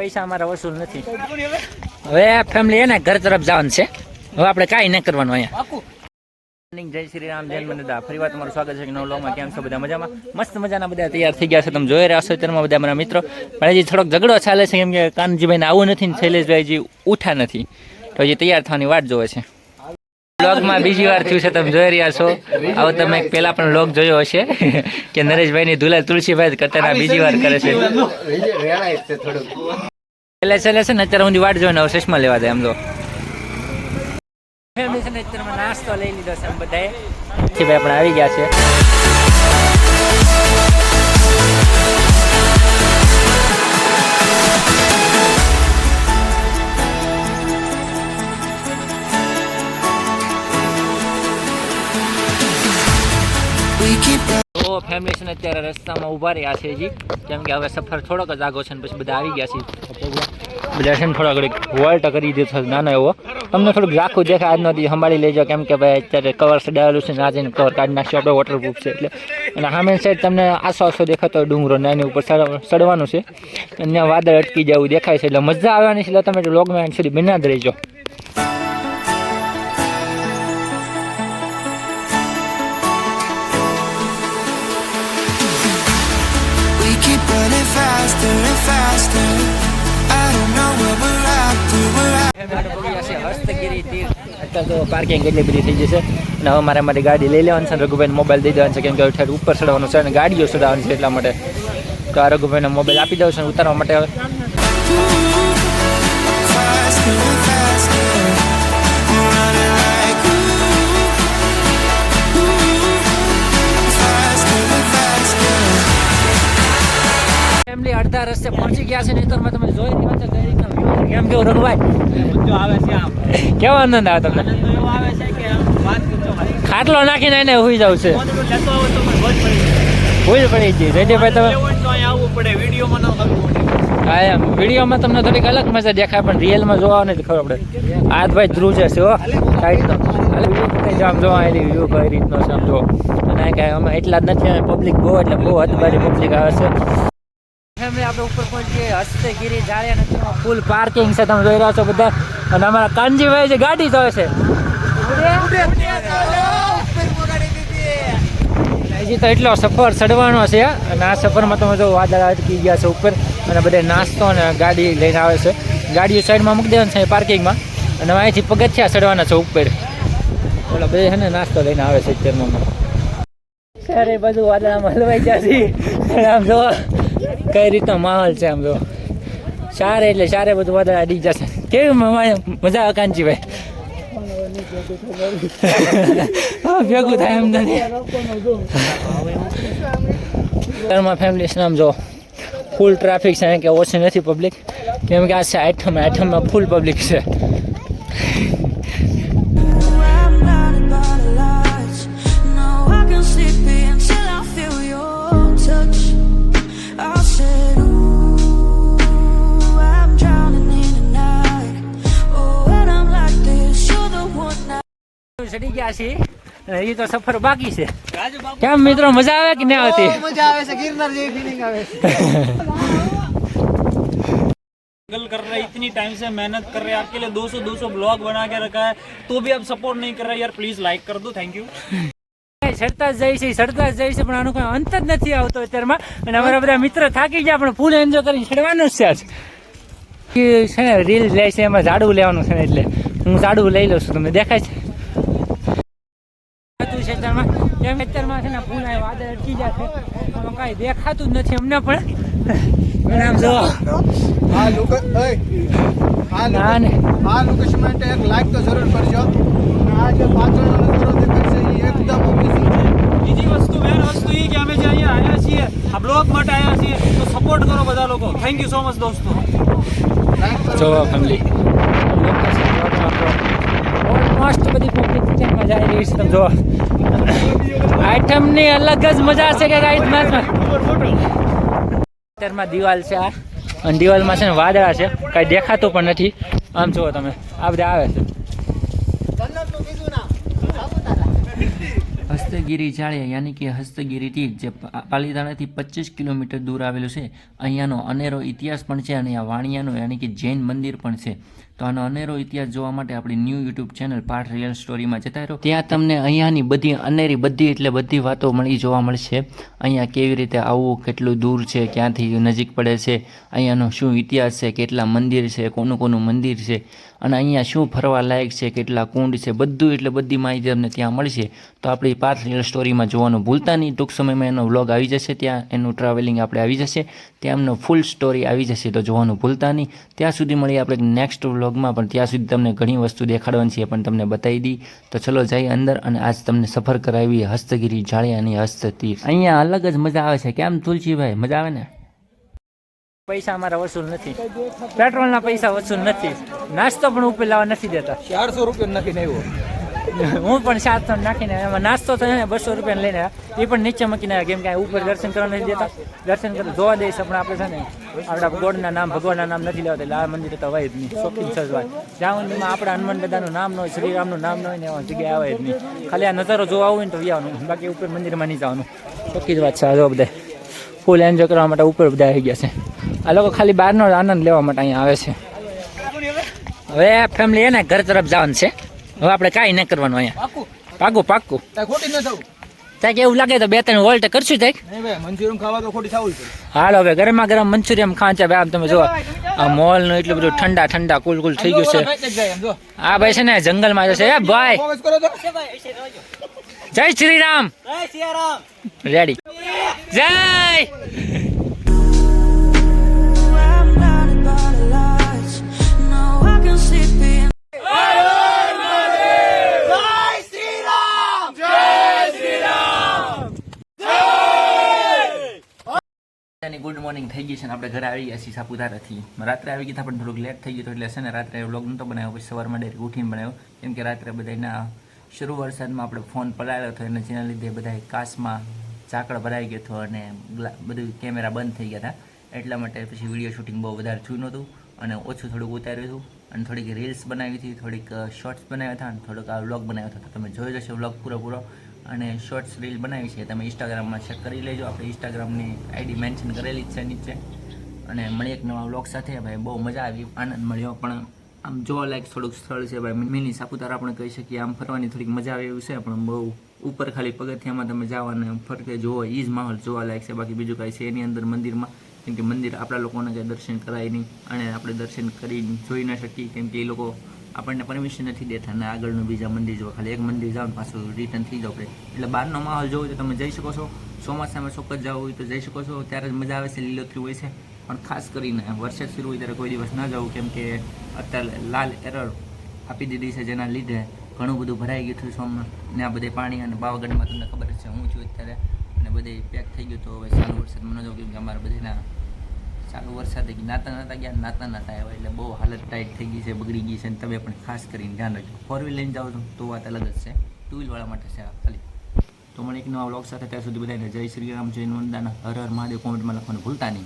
પૈસા અમારા વસૂલ નથી. હવે ફેમિલી એને ઘર તરફ જવાનું છે. હવે આપણે કાંઈ ન કરવાનું અહીંયા. જય શ્રી રામ જય મનદા ફરી વાર તમારું સ્વાગત છે કે નવ લોગમાં. કેમ છો બધા મજામાં? મસ્ત મજાના બધા તૈયાર થઈ ગયા છે. તમે જોઈ રહ્યા છો તેમાં બધા મારા મિત્રો. પણ હજી થોડોક ઝઘડો ચાલે છે કેમ કે કાનજીભાઈને આવું નથી ને શૈલેષભાઈજી ઉઠા નથી. તો હજી તૈયાર થવાની વાટ જોવે છે. બ્લોગમાં બીજી વાર થયું છે તમે જોઈ રહ્યા છો. આવો તમે પહેલા પણ બ્લોગ જોયો હશે કે નરેશભાઈની દુલા તુલસીભાઈ કરતા બીજી વાર કરે છે. એટલે છેલ્લે છે ને અત્યારે હું વાટ જોઈને અવશેષમાં લેવા જાય એમ તો. ફેમિલી છે ને અત્યારમાં નાસ્તો લઈ લીધો છે એમ બધાએ. ભાઈ આપણે આવી ગયા છે અત્યારે રસ્તામાં ઊભા રહ્યા છે હજી. કેમ કે હવે સફર થોડોક જ આગો છે ને પછી બધા આવી ગયા છે. બધા છે ને થોડા ઘડીક વોલ્ટ કરી દીધો નાનો એવો. તમને થોડુંક રાખવું દેખાય આજનો દી સંભાળી લેજો, કેમ કે ભાઈ અત્યારે કવર સડાવેલું છે ને આજે કવર કાઢી નાખશું, આપણે વોટરપ્રૂફ છે એટલે. અને સામે સાઈડ તમને આસો આસો દેખાતો હોય ડુંગરો ને એની ઉપર સડ- સડવાનું છે. અને વાદળ અટકી જવું દેખાય છે, એટલે મજા આવવાની છે. એટલે તમે લોગમાં એન્ડ સુધી બિના જ રહેજો. તો પાર્કિંગ એટલી બધી થઈ જશે. અને હવે મારે મારી ગાડી લઈ લેવાની છે અને રઘુભાઈને મોબાઈલ દઈ દેવાનો છે કેમ કે ઠેર ઉપર ચડવાનું છે અને ગાડીઓ ચડાવવાની છે એટલા માટે. તો આ રઘુભાઈને મોબાઈલ આપી દઉં છું ઉતારવા માટે હવે ફેમિલી અડધા રસ્તે પહોંચી ગયા છે નહીં તો તમે જોઈ રહ્યા view છે. કેમ કેવું રઘુભાઈ? આવે છે આમ. કેવો આનંદ આવે તમને? આવે છે કે ખાટલો નાખીને એને હોઈ જાવ છે. ભૂલ પડી ગઈ. જયદેવભાઈ તમે આવવું પડે વિડીયોમાં ન કરવું હા એમ. વિડીયોમાં તમને થોડીક અલગ મજા દેખાય પણ રિયલમાં જોવા નથી ખબર પડે. આ ભાઈ ધ્રુવ છે હો બતાવી આમ જોવા આની વ્યૂ કઈ રીતનો છે આમ જો અને કાંઈ અમે એટલા જ નથી પબ્લિક બહુ એટલે બહુ હદબારી પબ્લિક આવે છે. ફેમિલી આપણે ઉપર પહોંચીએ, હસ્તગીરી જાળિયા નદીમાં ફૂલ પાર્કિંગ છે. તમે જોઈ રહ્યા છો બધા. અને અમારા કાનજીભાઈ જે ગાડી જોવે છે. હજી તો એટલો સફર ચડવાનો છે અને આ સફરમાં તમે જો વાદળ અટકી ગયા છે ઉપર. અને બધે નાસ્તો અને ગાડી લઈને આવે છે. ગાડીઓ સાઈડમાં મૂકી દેવાની છે પાર્કિંગમાં અને અહીંથી પગથિયા ચડવાના છે ઉપર. ઓલા બધે છે ને નાસ્તો લઈને આવે છે અત્યારમાં. સારે બધું વાદળામાં હલવાઈ જશે. આમ જો કઈ રીતનો માહોલ છે આમ જો સારે એટલે સારે બધું વાદળ અડી જશે. કેવી મજા આવે કાંચીભાઈ ભેગું થાય એમ નથી. ઘરમાં ફેમિલી નામ જો ફૂલ ટ્રાફિક છે કે ઓછી નથી પબ્લિક કેમ કે આ છે આઠમ આઠમમાં ફૂલ પબ્લિક છે. ચડી ગયા છીએ અને એ તો સફર બાકી છે રાજુ બાપુ કેમ મિત્રો મજા આવે કે ના આવતી મજા આવે છે ગિરનાર જેવી ફિલિંગ આવે છે स्ट्रगल कर रहे हैं इतनी टाइम से मेहनत कर रहे हैं आपके लिए 200 200 ब्लॉग बना के रखा है तो भी आप सपोर्ट नहीं कर रहे यार प्लीज लाइक कर दो थैंक यू ચડતા જ જાય છે ચડતા જ જાય છે પણ આનું કોઈ અંત જ નથી આવતો અત્યારમાં અને અમારા બધા મિત્ર થાકી ગયા પણ ફૂલ એન્જોય કરીને ચડવાનું જ છે આજ એ છે ને રીલ લે છે એમાં ઝાડું લેવાનું છે ને એટલે હું ઝાડું લઈ લઉં છું તમને દેખાય છે અત્યારમાં કેમ છે ને ફૂલ આ વાદળ અટકી જાય આમાં કાંઈ દેખાતું જ નથી અમને પણ. આમ જો. આ લોકો આ ના ને. આ લોકેશન માટે એક લાઈક તો જરૂર કરજો. આ જે પાછળનો નજારો દેખાય છે એ એકદમ amazing છે. બીજી વસ્તુ મેન વસ્તુ એ કે અમે જે અહીંયા આવ્યા છીએ આ બ્લોગ માટે આવ્યા છીએ તો સપોર્ટ કરો બધા લોકો. થેન્ક યુ સો મચ દોસ્તો. જો ફેમિલી. મસ્ત બધી પબ્લિક કિચનમાં જઈ રહી છે તમે જો આઈટમની અલગ જ મજા છે કે ગાઈડ મેચમાં અત્યારમાં દિવાલ છે આ. અને દિવાલમાં છે ને વાદળા છે. કાંઈ દેખાતું પણ નથી. આમ જુઓ તમે. આ બધા આવે છે. હસ્તગીરી જાળિયા યાની કે હસ્તગીરીથી જે પાલીતાણાથી પચીસ કિલોમીટર દૂર આવેલું છે. અહીંયાનો અનેરો ઇતિહાસ પણ છે અને આ વાણિયાનો, યાની કે જૈન મંદિર પણ છે. તો આનો અનેરો ઇતિહાસ જોવા માટે આપણી ન્યૂ યુટ્યુબ ચેનલ પાઠ રિયલ સ્ટોરીમાં જતા રહો. ત્યાં તમને અહીંયાની બધી અનેરી બધી એટલે બધી વાતો મળી જોવા મળશે. અહીંયા કેવી રીતે આવવું કેટલું દૂર છે, ક્યાંથી નજીક પડે છે, અહીંયાનો શું ઇતિહાસ છે, કેટલા મંદિર છે, કોનું કોનું મંદિર છે, અને અહીંયા શું ફરવા લાયક છે, કેટલા કુંડ છે, બધું એટલે બધી માહિતી તમને ત્યાં મળશે. તો આપણી પાર્થ રિયલ સ્ટોરીમાં જોવાનું ભૂલતા નહીં. ટૂંક સમયમાં એનો વ્લોગ આવી જશે ત્યાં, એનું ટ્રાવેલિંગ આપણે આવી જશે. ત્યાં એમનો ફૂલ સ્ટોરી આવી જશે, તો જોવાનું ભૂલતા નહીં. ત્યાં સુધી મળીએ આપણે નેક્સ્ટ વ્લોગમાં પણ ત્યાં સુધી તમને ઘણી વસ્તુ દેખાડવાની છે પણ તમને બતાવી દી. તો ચલો જઈ અંદર અને આજ તમને સફર કરાવી હસ્તગીરી જાળિયાની હસ્તતીર અહીંયા અલગ જ મજા આવે છે. કેમ તુલસીભાઈ, મજા આવે ને? પૈસા અમારા વસૂલ નથી. પેટ્રોલના પૈસા વસૂલ નથી. નાસ્તો પણ ઉપર લાવવા નથી દેતા. ચારસો રૂપિયા નથી આવ્યો. હું પણ સાતસો નાખીને એમાં નાસ્તો થયો ને બસો રૂપિયા લઈને એ પણ નીચે મૂકીને આવ્યા કેમ કે ઉપર દર્શન કરવા નથી દેતા. દર્શન કરવા જોવા દઈશ પણ આપણે છે ને આપણા ગોડના નામ, ભગવાનના નામ નથી લેવા એટલે આ મંદિર તો હોય જ નહીં. શોખીન સજવાય જ્યાં સુધીમાં આપણા હનુમાન દાદાનું નામ ન હોય, શ્રીરામનું નામ ન હોય ને એવા જગ્યાએ આવે જ નહીં. ખાલી આ નજારો જોવા આવું ને તો જવાનું બાકી ઉપર મંદિરમાં નહીં જવાનું. ચોખ્ખી જ વાત છે જો બધા ફૂલ એન્જોય કરવા માટે ઉપર બધા આવી ગયા છે. આ લોકો ખાલી બહારનો આનંદ લેવા માટે અહીંયા આવે છે. હવે ફેમિલી એને ઘર તરફ જવાનું છે. હવે આપણે કાંઈ ન કરવાનું અહીંયા પાકું પાકું ખોટી ન થવું ત્યાં એવું લાગે તો બે ત્રણ વોલ્ટ કરશું ત્યાં મંચુરિયમ ખાવા તો ખોટી થવું હાલો હવે ગરમા ગરમ મંચુરિયન ખાવા છે ભાઈ આમ તમે જો આ મોલનું એટલું બધું ઠંડા ઠંડા કુલ કુલ થઈ ગયું છે આ ભાઈ છે ને જંગલમાં જશે એ ભાઈ જય શ્રી રામ રેડી જય ગુડ મોર્નિંગ થઈ ગઈ છે ને આપણે ઘરે આવી ગયા છીએ સાપુતારાથી. રાત્રે આવી ગયા પણ થોડુંક લેટ થઈ ગયું એટલે છે ને રાત્રે વ્લોગ નહોતો બનાવ્યો, પછી સવારમાં ડાયરેક્ટ ઉઠીને બનાવ્યો. કેમ કે રાત્રે બધાના શરૂ વરસાદમાં આપણે ફોન પલાળ્યો હતો અને જેના લીધે બધા કાચમાં ઝાકળ ભરાઈ ગયો હતો અને બધું કેમેરા બંધ થઈ ગયા હતા. એટલા માટે પછી વીડિયો શૂટિંગ બહુ વધારે થયું નહોતું અને ઓછું થોડુંક ઉતાર્યું હતું અને થોડીક રીલ્સ બનાવી હતી, થોડીક શોર્ટ્સ બનાવ્યા હતા અને થોડોક આ વ્લોગ બનાવ્યો હતો. તમે જોઈ જશો વ્લોગ પૂરો પૂરો અને શોર્ટ્સ રીલ બનાવી છે, તમે ઇન્સ્ટાગ્રામમાં ચેક કરી લેજો. આપણે ઇન્સ્ટાગ્રામની આઈડી મેન્શન કરેલી જ છે નીચે. અને મળી એક નવા વ્લોગ સાથે. ભાઈ, બહુ મજા આવી, આનંદ મળ્યો. પણ આમ જોવા લાયક થોડુંક સ્થળ છે, ભાઈ. મિની સાપુતારા આપણે કહી શકીએ. આમ ફરવાની થોડીક મજા આવે એવું છે, પણ બહુ ઉપર ખાલી પગથિયામાં તમે જાઓ અને ફરતે જોવો એ જ માહોલ જોવા લાયક છે. બાકી બીજું કાંઈ છે એની અંદર મંદિરમાં. કેમ કે મંદિર આપણા લોકોને કંઈ દર્શન કરાય નહીં. અને આપણે દર્શન કરી જોઈ ન શકીએ. કેમ કે એ લોકો આપણને પરમિશન નથી દેતા. અને આગળનું બીજા મંદિર જુઓ ખાલી એક મંદિર જાઓ પાછું રિટર્ન થઈ જાવ એટલે બહારનો માહોલ જોવો તો તમે જઈ શકો છો. ચોમાસામાં ચોક્કસ જવું હોય તો જઈ શકો છો. ત્યારે જ મજા આવે છે લીલોતરી હોય છે. પણ ખાસ કરીને વરસાદ શરૂ હોય ત્યારે કોઈ દિવસ ન જવું કેમ કે અત્યારે લાલ એરર આપી દીધી છે જેના લીધે ઘણું બધું ભરાઈ ગયું હતું સોમમાં ને આ બધે પાણી અને પાવાગઢમાં તમને ખબર છે, હું છું અત્યારે. અને બધે પેક થઈ ગયું તો હવે સારું વરસાદ મને જવું કેમ કે અમારા બધેના ચાલુ વરસાદે નાતા નાતા ગયા, નાતા નાતા આવ્યા. એટલે બહુ હાલત ટાઈટ થઈ ગઈ છે, બગડી ગઈ છે. અને તમે પણ ખાસ કરીને ધ્યાન રાખજો. ફોર વ્હીલ લઈને જાઓ છો, તો વાત અલગ જ છે. ટુ વ્હીલવાળા માટે છે ખાલી. તો મને એક નવા વ્લોગ સાથે ત્યાં સુધી બધાને જય શ્રી રામ, જય નંદાના. હર હર મહાદેવ. કોમેન્ટમાં લખવાનું ભૂલતા નહીં.